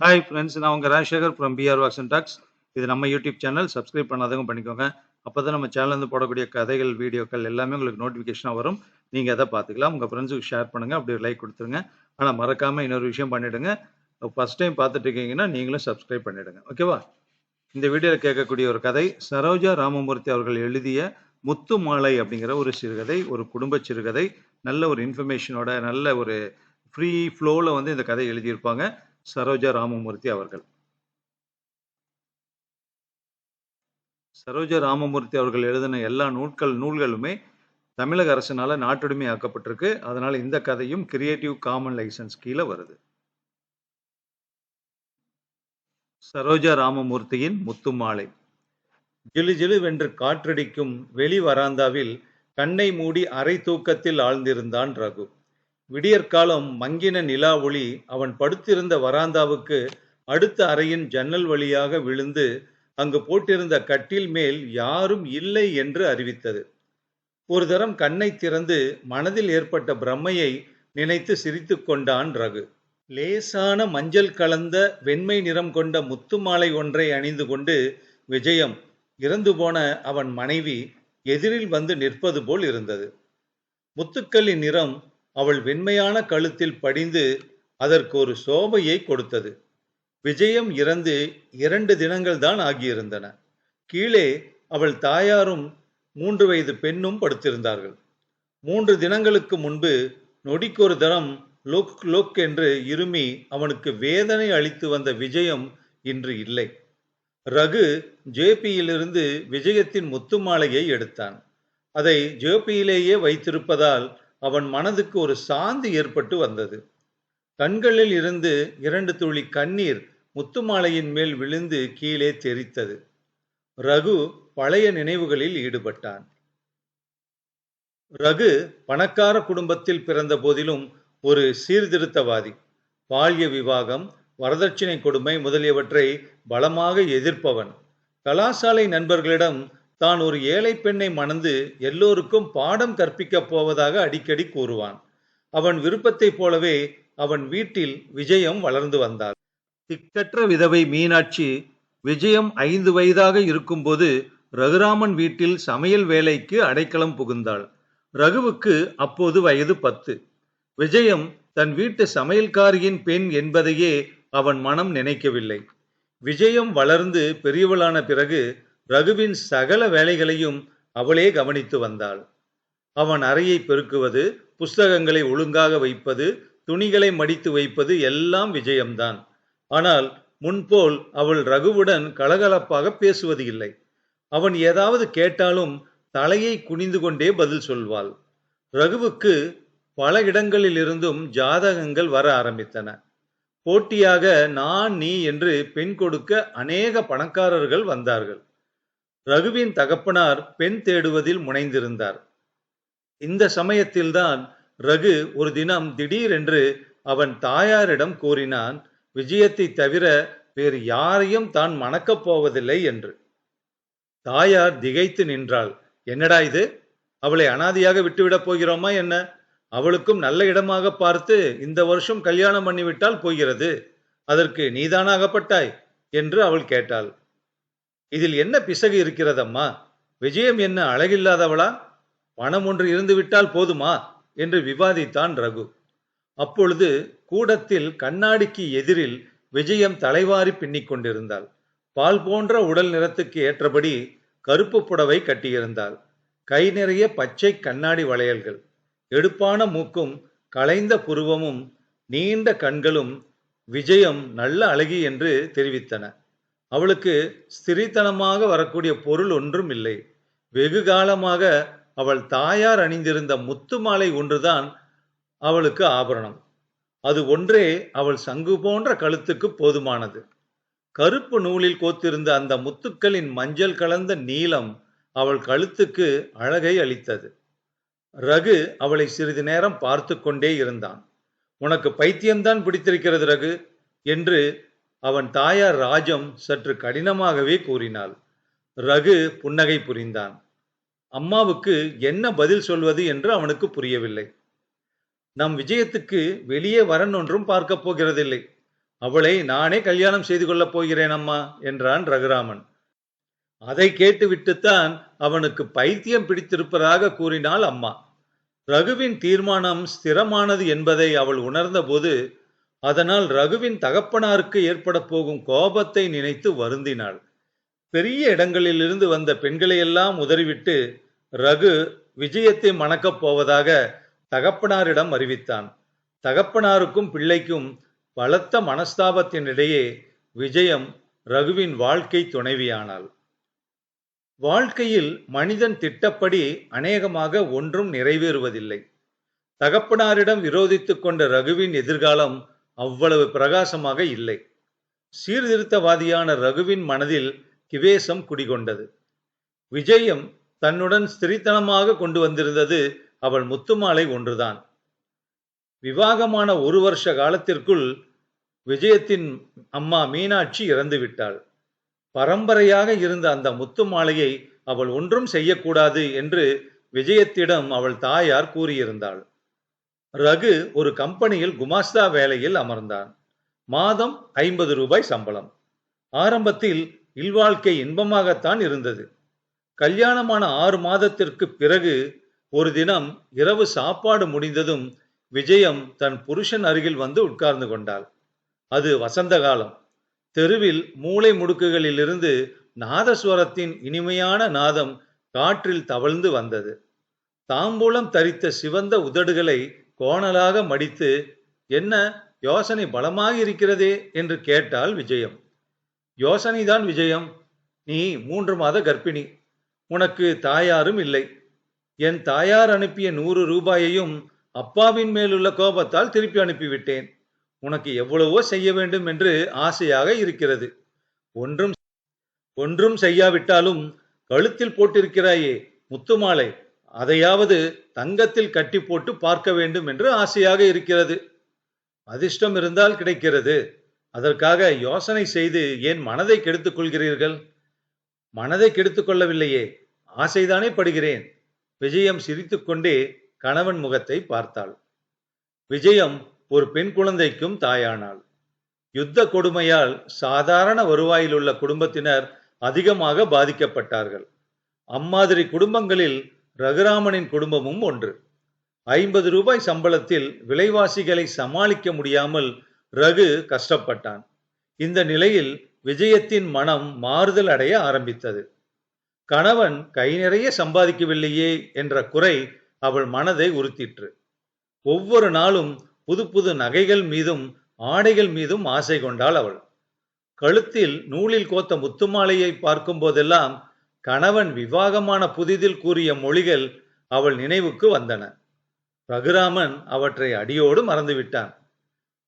Hi friends நான் உங்கள் Rajasekar from PR vox and talks இது நம்ம யூடியூப் சேனல் சப்ஸ்கிரைப் பண்ணாதவங்க பண்ணிக்கோங்க. அப்போ தான் நம்ம சேனல்லேருந்து போடக்கூடிய கதைகள் வீடியோக்கள் எல்லாமே உங்களுக்கு நோட்டிஃபிகேஷனாக வரும். நீங்கள் அதை பார்த்துக்கலாம். உங்கள் ஃப்ரெண்ட்ஸுக்கு ஷேர் பண்ணுங்கள் அப்படி லைக் கொடுத்துருங்க. ஆனால் மறக்காமல் இன்னொரு விஷயம் பண்ணிவிடுங்க ஃபஸ்ட் டைம் பார்த்துட்டு இருக்கீங்கன்னா நீங்களும் சப்ஸ்கிரைப் பண்ணிவிடுங்க ஓகேவா இந்த வீடியோவில் கேட்கக்கூடிய ஒரு கதை சரோஜா ராமமூர்த்தி அவர்கள் எழுதிய முத்து மாலை அப்படிங்கிற ஒரு சிறுகதை ஒரு குடும்ப சிறுகதை. நல்ல ஒரு இன்ஃபர்மேஷனோட நல்ல ஒரு ஃப்ரீ ஃப்ளோவில் வந்து இந்த கதை எழுதியிருப்பாங்க. சரோஜா ராமமூர்த்தி அவர்கள். சரோஜா ராமமூர்த்தி அவர்கள் எழுதின எல்லா நூல்கள் நூல்களுமே தமிழக அரசினால நாட்டுடைமை ஆக்கப்பட்டிருக்கு அதனால இந்த கதையும் கிரியேட்டிவ் காமன் லைசன்ஸ் கீழே வருது. சரோஜா ராமமூர்த்தியின் முத்துமாலை ஜிலு வென்று காற்றடிக்கும் வெளி வராந்தாவில் கண்ணை மூடி அரை தூக்கத்தில் ஆழ்ந்திருந்தான் ரகு. விடியற்காலம் மங்கின நிலா ஒளி அவன் படுத்திருந்த வராந்தாவுக்கு அடுத்த அறையின் ஜன்னல் வழியாக விழுந்து அங்கு போட்டிருந்த கட்டில் மேல் யாரும் இல்லை என்று அறிவித்தது. ஒரு தரம் கண்ணை திறந்து மனதில் ஏற்பட்ட பிரம்மையை நினைத்து சிரித்து கொண்டான் ரகு. லேசான மஞ்சள் கலந்த வெண்மை நிறம் கொண்ட முத்து மாலை ஒன்றை அணிந்து கொண்டு விஜயம் இறந்து போன அவன் மனைவி எதிரில் வந்து நிற்பது போல் இருந்தது. முத்துக்களின் நிறம் அவள் வெண்மையான கழுத்தில் படிந்து அதற்கு ஒரு சோபையை கொடுத்தது. விஜயம் இறந்து இரண்டு தினங்கள் தான் ஆகியிருந்தன. கீழே அவள் தாயாரும் மூன்று வயது பெண்ணும் படுத்திருந்தார்கள். மூன்று தினங்களுக்கு முன்பு நொடிக்கொரு தரம் லொக் லொக் என்று இருமி அவனுக்கு வேதனை அளித்து வந்த விஜயம் இன்று இல்லை. ரகு ஜேபியிலிருந்து விஜயத்தின் முத்து மாலையை எடுத்தான். அதை ஜேபியிலேயே வைத்திருப்பதால் அவன் மனதுக்கு ஒரு சாந்தி ஏற்பட்டு வந்தது. கண்களில் இருந்து இரண்டு துளி கண்ணீர் முத்துமாலையின் மேல் விழுந்து கீழே தெரித்தது ரகு பழைய நினைவுகளில் ஈடுபட்டான். ரகு பணக்கார குடும்பத்தில் பிறந்த போதிலும் ஒரு சீர்திருத்தவாதி. பால்ய விவாகம் வரதட்சணை கொடுமை முதலியவற்றை பலமாக எதிர்ப்பவன். கலாசாலை நண்பர்களிடம் தான் ஒரு ஏழை பெண்ணை மணந்து எல்லோருக்கும் பாடம் கற்பிக்கப் போவதாக அடிக்கடி கூறுவான். அவன் விருப்பத்தைப் போலவே அவன் வீட்டில் விஜயம் வளர்ந்து வந்தாள். திக்கற்ற விதவை மீனாட்சி விஜயம் ஐந்து வயதாக இருக்கும்போது ரகுராமன் வீட்டில் சமையல் வேலைக்கு அடைக்கலம் புகுந்தாள். ரகுவுக்கு அப்போது வயது பத்து. விஜயம் தன் வீட்டு சமையல்காரியின் பெண் என்பதையே அவன் மனம் நினைக்கவில்லை. விஜயம் வளர்ந்து பெரியவளான பிறகு ரகுவின் சகல வேலைகளையும் அவளே கவனித்து வந்தாள். அவன் அறையை பெருக்குவது புஸ்தகங்களை ஒழுங்காக வைப்பது துணிகளை மடித்து வைப்பது எல்லாம் விஜயம்தான். ஆனால் முன்போல் அவள் ரகுவுடன் கலகலப்பாக பேசுவது இல்லை. அவன் ஏதாவது கேட்டாலும் தலையை குனிந்து கொண்டே பதில் சொல்வாள். ரகுவுக்கு பல இடங்களிலிருந்தும் ஜாதகங்கள் வர ஆரம்பித்தன. போட்டியாக நான் நீ என்று பெண் கொடுக்க அநேக பணக்காரர்கள் வந்தார்கள். ரகுவின் தகப்பனார் பெண் தேடுவதில் முனைந்திருந்தார். இந்த சமயத்தில்தான் ரகு ஒரு தினம் திடீரென்று அவன் தாயாரிடம் கூறினான் விஜயத்தை தவிர வேறு யாரையும் தான் மணக்கப் போவதில்லை என்று. தாயார் திகைத்து நின்றாள் என்னடா இது? அவளை அனாதியாக விட்டுவிடப் போகிறோமா என்ன? அவளுக்கும் நல்ல இடமாக பார்த்து இந்த வருஷம் கல்யாணம் பண்ணிவிட்டால் போகிறது. அதற்கு நீதானாகப்பட்டாய் என்று அவள் கேட்டாள். இதில் என்ன பிசகு இருக்கிறதம்மா? விஜயம் என்ன அழகில்லாதவளா? பணம் ஒன்று இருந்துவிட்டால் போதுமா? என்று விவாதித்தான் ரகு. அப்பொழுது கூடத்தில் கண்ணாடிக்கு எதிரில் விஜயம் தலைவாரி பின்னிக் கொண்டிருந்தாள். பால் போன்ற உடல் நிறத்துக்கு ஏற்றபடி கருப்பு புடவை கட்டியிருந்தாள். கை நிறைய பச்சை கண்ணாடி வளையல்கள். எடுப்பான மூக்கும் களைந்த புருவமும் நீண்ட கண்களும் விஜயம் நல்ல அழகி என்று தெரிவித்தன. அவளுக்கு ஸ்திரித்தனமாக வரக்கூடிய பொருள் ஒன்றும் இல்லை. வெகு காலமாக அவள் தாயார் அணிந்திருந்த முத்து மாலை ஒன்றுதான் அவளுக்கு ஆபரணம். அது ஒன்றே அவள் சங்கு போன்ற கழுத்துக்கு போதுமானது. கருப்பு நூலில் கோத்திருந்த அந்த முத்துக்களின் மஞ்சள் கலந்த நீளம் அவள் கழுத்துக்கு அழகை அளித்தது. ரகு அவளை சிறிது நேரம் பார்த்து கொண்டே இருந்தான். உனக்கு பைத்தியம்தான் பிடித்திருக்கிறது ரகு என்று அவன் தாயார் ராஜம் சற்று கடினமாகவே கூறினாள். ரகு புன்னகை புரிந்தான். அம்மாவுக்கு என்ன பதில் சொல்வது என்று அவனுக்கு புரியவில்லை. நம் விஜயத்துக்கு வெளியே வரன் ஒன்றும் பார்க்கப் போகிறதில்லை. அவளை நானே கல்யாணம் செய்து கொள்ளப் போகிறேன் அம்மா என்றான் ரகுராமன். அதை கேட்டுவிட்டுத்தான் அவனுக்கு பைத்தியம் பிடித்திருப்பதாக கூறினாள் அம்மா. ரகுவின் தீர்மானம் ஸ்திரமானது என்பதை அவள் உணர்ந்தபோது அதனால் ரகுவின் தகப்பனாருக்கு ஏற்பட போகும் கோபத்தை நினைத்து வருந்தினாள். பெரிய இடங்களிலிருந்து வந்த பெண்களையெல்லாம் உதறிவிட்டு ரகு விஜயத்தை மணக்கப் போவதாக தகப்பனாரிடம் அறிவித்தான். தகப்பனாருக்கும் பிள்ளைக்கும் பலத்த மனஸ்தாபத்தினிடையே விஜயம் ரகுவின் வாழ்க்கை துணைவியானாள். வாழ்க்கையில் மனிதன் திட்டப்படி அநேகமாக ஒன்றும் நிறைவேறுவதில்லை. தகப்பனாரிடம் விரோதித்துக் கொண்ட ரகுவின் எதிர்காலம் அவ்வளவு பிரகாசமாக இல்லை. சீர்திருத்தவாதியான ரகுவின் மனதில் கிவேசம் குடிகொண்டது. விஜயம் தன்னுடன் ஸ்திரித்தனமாக கொண்டு வந்திருந்தது அவள் முத்துமாலை ஒன்றுதான். விவாகமான ஒரு வருஷ காலத்திற்குள் விஜயத்தின் அம்மா மீனாட்சி இறந்து விட்டாள். பரம்பரையாக இருந்த அந்த முத்துமாலையை அவள் ஒன்றும் செய்யக்கூடாது என்று விஜயத்திடம் அவள் தாயார் கூறியிருந்தாள். ரகு ஒரு கம்பெனியில் குமாஸ்தா வேலையில் அமர்ந்தான். மாதம் ஐம்பது ரூபாய் சம்பளம். ஆரம்பத்தில் இல்வாழ்க்கை இன்பமாகத்தான் இருந்தது. கல்யாணமான ஆறு மாதத்திற்கு பிறகு ஒரு தினம் இரவு சாப்பாடு முடிந்ததும் விஜயம் தன் புருஷன் அருகில் வந்து உட்கார்ந்து கொண்டாள். அது வசந்த காலம். தெருவில் மூளை முடுக்குகளிலிருந்து நாதஸ்வரத்தின் இனிமையான நாதம் காற்றில் தவழ்ந்து வந்தது. தாம்பூலம் தரித்த சிவந்த உதடுகளை கோணலாக மடித்து என்ன யோசனை பலமாக இருக்கிறதே என்று கேட்டாள் விஜயம். யோசனைதான் விஜயம். நீ மூன்று மாத கர்ப்பிணி. உனக்கு தாயாரும் இல்லை. என் தாயார் அனுப்பிய நூறு ரூபாயையும் அப்பாவின் மேலுள்ள கோபத்தால் திருப்பி அனுப்பிவிட்டேன். உனக்கு எவ்வளவோ செய்ய வேண்டும் என்று ஆசையாக இருக்கிறது. ஒன்றும் ஒன்றும் செய்யாவிட்டாலும் கழுத்தில் போட்டிருக்கிறாயே முத்துமாலை. அதையாவது தங்கத்தில் கட்டி போட்டு பார்க்க வேண்டும் என்று ஆசையாக இருக்கிறது. அதிர்ஷ்டம் இருந்தால் கிடைக்கிறது. அதற்காக யோசனை செய்து ஏன் மனதை கெடுத்துக் கொள்கிறீர்கள்? மனதை கெடுத்துக் கொள்ளவில்லையே ஆசைதானே படுகிறேன். விஜயம் சிரித்துக்கொண்டே கணவன் முகத்தை பார்த்தாள். விஜயம் ஒரு பெண் குழந்தைக்கும் தாயானாள். யுத்த கொடுமையால் சாதாரண வருவாயில் உள்ள குடும்பத்தினர் அதிகமாக பாதிக்கப்பட்டார்கள். அம்மாதிரி குடும்பங்களில் ரகுராமனின் குடும்பமும் ஒன்று. ஐம்பது ரூபாய் சம்பளத்தில் விலைவாசிகளை சமாளிக்க முடியாமல் ரகு கஷ்டப்பட்டான். இந்த நிலையில் விஜயத்தின் மனம் மாறுதல் அடைய ஆரம்பித்தது. கணவன் கை நிறைய சம்பாதிக்கவில்லையே என்ற குறை அவள் மனதை உறுத்திற்று. ஒவ்வொரு நாளும் புது புது நகைகள் மீதும் ஆடைகள் மீதும் ஆசை கொண்டாள் அவள். கழுத்தில் நூலில் கோத்த முத்துமாலையை பார்க்கும் போதெல்லாம் கணவன் விவாகமான புதிதில் கூறிய மொழிகள் அவள் நினைவுக்கு வந்தன. ரகுராமன் அவற்றை அடியோடு மறந்துவிட்டான்.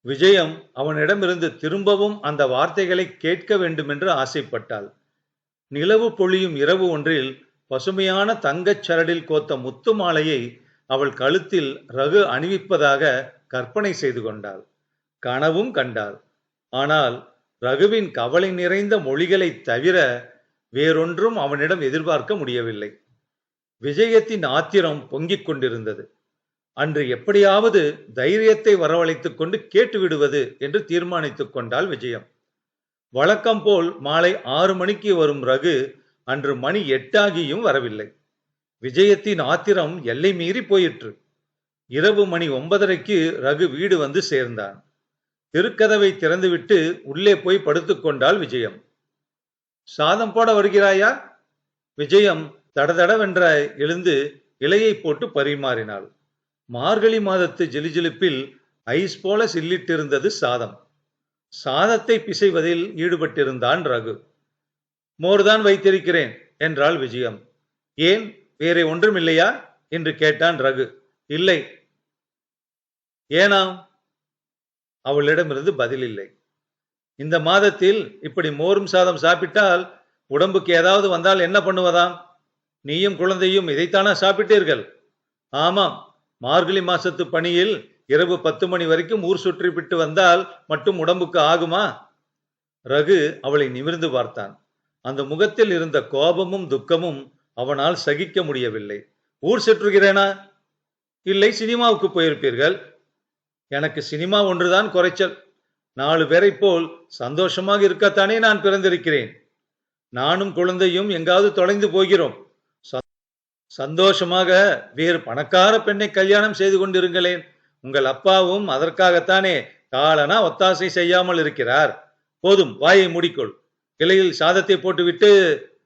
விஜயம் அவனிடமிருந்து திரும்பவும் அந்த வார்த்தைகளை கேட்க வேண்டுமென்று ஆசைப்பட்டாள். நிலவு பொழியும் இரவு ஒன்றில் பசுமையான தங்கச் சரடில் கோத்த முத்து மாலையை அவள் கழுத்தில் ரகு அணிவிப்பதாக கற்பனை செய்து கொண்டாள். கனவும் கண்டாள். ஆனால் ரகுவின் கவலை நிறைந்த மொழிகளை தவிர வேறொன்றும் அவனிடம் எதிர்பார்க்க முடியவில்லை. விஜயத்தின் ஆத்திரம் பொங்கிக் கொண்டிருந்தது. அன்று எப்படியாவது தைரியத்தை வரவழைத்துக் கொண்டு கேட்டுவிடுவது என்று தீர்மானித்துக் கொண்டாள் விஜயம். வழக்கம் போல் மாலை ஆறு மணிக்கு வரும் ரகு அன்று மணி எட்டாகியும் வரவில்லை. விஜயத்தின் ஆத்திரம் எல்லை மீறி போயிற்று. இரவு மணி ஒன்பதரைக்கு ரகு வீடு வந்து சேர்ந்தான். திருக்கதவை திறந்துவிட்டு உள்ளே போய் படுத்துக்கொண்டாள் விஜயம். சாதம் போட வருகிறாயா? விஜயம் தடதடவென்ற எழுந்து இலையை போட்டு பரிமாறினாள். மார்கழி மாதத்து ஜிலிஜிலிப்பில் ஐஸ் போல சில்லிட்டிருந்தது சாதம். சாதத்தை பிசைவதில் ஈடுபட்டிருந்தான் ரகு. மோர்தான் வைத்திருக்கிறேன் என்றாள் விஜயம். ஏன் வேறே ஒன்றுமில்லையா? என்று கேட்டான் ரகு. இல்லை. ஏனாம்? அவளிடமிருந்து பதில் இல்லை இந்த மாதத்தில் இப்படி மோரும் சாதம் சாப்பிட்டால் உடம்புக்கு ஏதாவது வந்தால் என்ன பண்ணுவதாம்? நீயும் குழந்தையும் இதைத்தானா சாப்பிட்டீர்கள்? ஆமாம் மார்கழி மாசத்து பணியில் இரவு பத்து மணி வரைக்கும் ஊர் சுற்றி விட்டு வந்தால் மட்டும் உடம்புக்கு ஆகுமா? ரகு அவளை நிமிர்ந்து பார்த்தான். அந்த முகத்தில் இருந்த கோபமும் துக்கமும் அவனால் சகிக்க முடியவில்லை. ஊர் சுற்றுகிறேனா? இல்லை சினிமாவுக்கு போயிருப்பீர்கள். எனக்கு சினிமா ஒன்றுதான் குறைச்சல். நாலு பேரை போல் சந்தோஷமாக இருக்கத்தானே நான் பிறந்திருக்கிறேன். நானும் குழந்தையும் எங்காவது தொலைந்து போகிறோம். ச- சந்தோஷமாக வேறு பணக்கார பெண்ணை கல்யாணம் செய்து கொண்டிருங்களேன். உங்கள் அப்பாவும் அதற்காகத்தானே காலனா ஒத்தாசை செய்யாமல் இருக்கிறார். போதும் வாயை மூடிக்கொள். இலையில் சாதத்தை போட்டுவிட்டு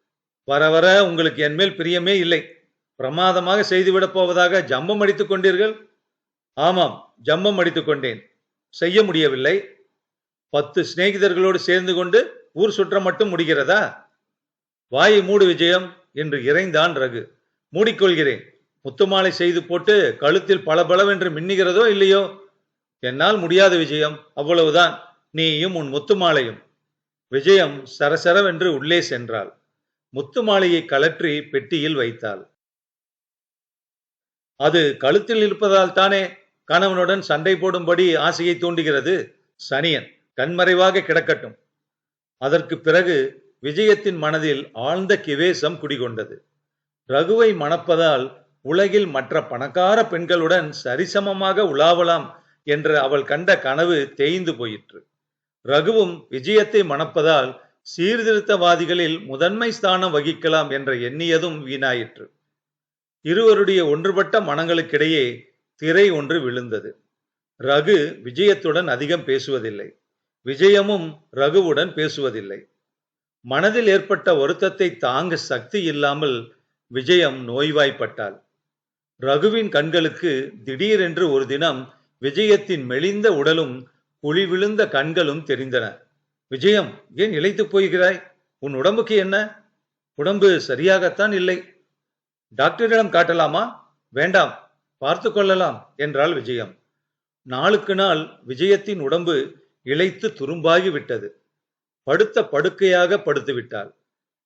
வர வர உங்களுக்கு என் மேல் பிரியமே இல்லை. பிரமாதமாக செய்துவிடப் போவதாக ஜம்பம் அடித்துக் கொண்டீர்கள்? ஆமாம் ஜம்பம் அடித்துக் கொண்டேன். செய்ய முடியவில்லை. பத்து சிநேகிதர்களோடு சேர்ந்து கொண்டு ஊர் சுற்ற மட்டும் முடிகிறதா? வாயை மூடு விஜயம் என்று இறைந்தான் ரகு. மூடிக்கொள்கிறேன். முத்துமாலை செய்து போட்டு கழுத்தில் பளபளவென்று மின்னுகிறதோ இல்லையோ? என்னால் முடியாது விஜயம். அவ்வளவுதான். நீயும் உன் முத்துமாலையும் விஜயம் சரசரவென்று உள்ளே சென்றாள். முத்துமாலையை கலற்றி பெட்டியில் வைத்தாள். அது கழுத்தில் இருப்பதால் தானே கணவனுடன் சண்டை போடும்படி ஆசையை தூண்டுகிறது? சனியன். கண்மறைவாக கிடக்கட்டும். அதற்கு பிறகு விஜயத்தின் மனதில் ஆழ்ந்த கிவேசம் குடிகொண்டது. ரகுவை மணப்பதால் உலகில் மற்ற பணக்கார பெண்களுடன் சரிசமமாக உலாவலாம் என்று அவள் கண்ட கனவு தேய்ந்து போயிற்று. ரகுவும் விஜயத்தை மணப்பதால் சீர்திருத்தவாதிகளில் முதன்மை ஸ்தானம் வகிக்கலாம் என்ற எண்ணியதும் வீணாயிற்று. இருவருடைய ஒன்றுபட்ட மனங்களுக்கிடையே திரை ஒன்று விழுந்தது. ரகு விஜயத்துடன் அதிகம் பேசுவதில்லை. விஜயமும் ரகுவுடன் பேசுவதில்லை. மனதில் ஏற்பட்ட வருத்தத்தை தாங்க சக்தி இல்லாமல் விஜயம் நோய்வாய்ப்பட்டாள். ரகுவின் கண்களுக்கு திடீரென்று ஒரு தினம் விஜயத்தின் மெலிந்த உடலும் குழி விழுந்த கண்களும் தெரிந்தன. விஜயம் ஏன் இழைத்து போகிறாய்? உன் உடம்புக்கு என்ன? உடம்பு சரியாகத்தான் இல்லை. டாக்டரிடம் காட்டலாமா? வேண்டாம் பார்த்து கொள்ளலாம் என்றாள் விஜயம். நாளுக்கு நாள் விஜயத்தின் உடம்பு இளைத்து துரும்பாகி விட்டது படுத்த படுக்கையாக படுத்துவிட்டாள்.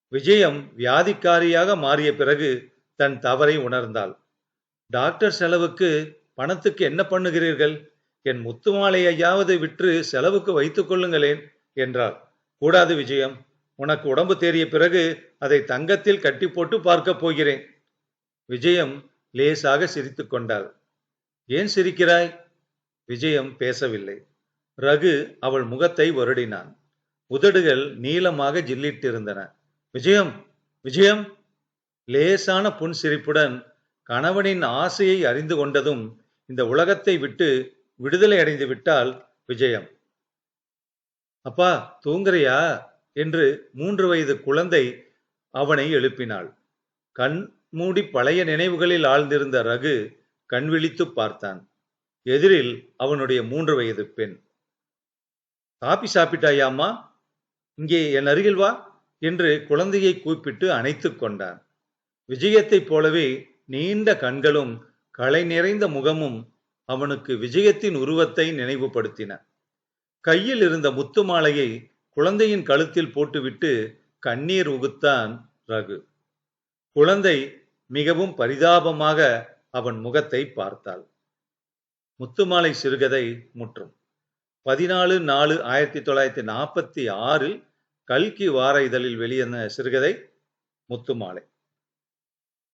விஜயம் வியாதிக்காரியாக மாறிய பிறகு தன் தவறை உணர்ந்தாள். டாக்டர் செலவுக்கு பணத்துக்கு என்ன பண்ணுகிறீர்கள்? என் முத்துமாலையாவது விற்று செலவுக்கு வைத்துக் கொள்ளுங்களேன் என்றாள். கூடாது விஜயம் உனக்கு உடம்பு தேறிய பிறகு அதை தங்கத்தில் கட்டி போட்டு பார்க்கப் போகிறேன். விஜயம் லேசாக சிரித்துக் கொண்டாள். ஏன் சிரிக்கிறாய்? விஜயம் பேசவில்லை. ரகு அவள் முகத்தை வருடினான். உதடுகள் நீளமாக ஜில்லிட்டிருந்தன. விஜயம் விஜயம். லேசான புன்சிரிப்புடன் கணவனின் ஆசையை அறிந்து கொண்டதும் இந்த உலகத்தை விட்டு விடுதலை அடைந்து விட்டால் விஜயம். அப்பா தூங்குறியா? என்று மூன்று வயது குழந்தை அவனை எழுப்பினாள். கண் மூடி பழைய நினைவுகளில் ஆழ்ந்திருந்த ரகு கண்விழித்துப் பார்த்தான். எதிரில் அவனுடைய மூன்று வயது பெண். காபி சாப்பிட்டாயா அம்மா இங்கே என் அருகில் வா என்று குழந்தையை கூப்பிட்டு அணைத்து கொண்டான். விஜயத்தைப் போலவே நீண்ட கண்களும் களை நிறைந்த முகமும் அவனுக்கு விஜயத்தின் உருவத்தை நினைவுபடுத்தின. கையில் இருந்த முத்து மாலையை குழந்தையின் கழுத்தில் போட்டுவிட்டு கண்ணீர் உகுத்தான் ரகு. குழந்தை மிகவும் பரிதாபமாக அவன் முகத்தை பார்த்தாள். முத்துமாலை சிறுகதை முற்றும். பதினாலு நாலு ஆயிரத்தி தொள்ளாயிரத்தி நாற்பத்தி ஆறில் கல்கி வார இதழில் வெளியான சிறுகதை முத்துமாலை.